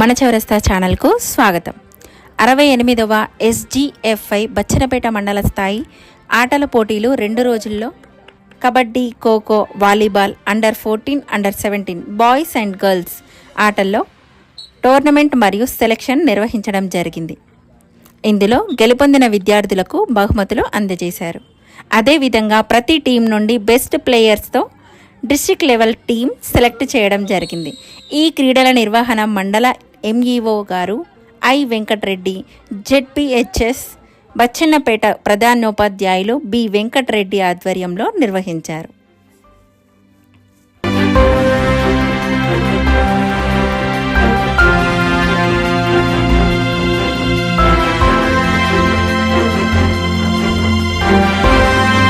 మన చౌరస్తా ఛానల్కు స్వాగతం. అరవై ఎనిమిదవ ఎస్జిఎఫ్ఐ బచ్చనపేట మండల స్థాయి ఆటల పోటీలు రెండు రోజుల్లో. Kabaddi kho kho volleyball under fourteen under seventeen boys and girls ఆటల్లో టోర్నమెంట్ మరియు సెలక్షన్ నిర్వహించడం జరిగింది. ఇందులో గెలుపొందిన విద్యార్థులకు బహుమతులు అందజేశారు. అదేవిధంగా ప్రతి టీం నుండి బెస్ట్ ప్లేయర్స్తో డిస్ట్రిక్ట్ లెవెల్ టీం సెలెక్ట్ చేయడం జరిగింది. ఈ క్రీడల నిర్వహణ మండల ఎంఈఓ గారు ఐ వెంకటరెడ్డి జెడ్పిహెచ్ఎస్ బచ్చన్నపేట ప్రధానోపాధ్యాయులు బి వెంకటరెడ్డి ఆధ్వర్యంలో నిర్వహించారు.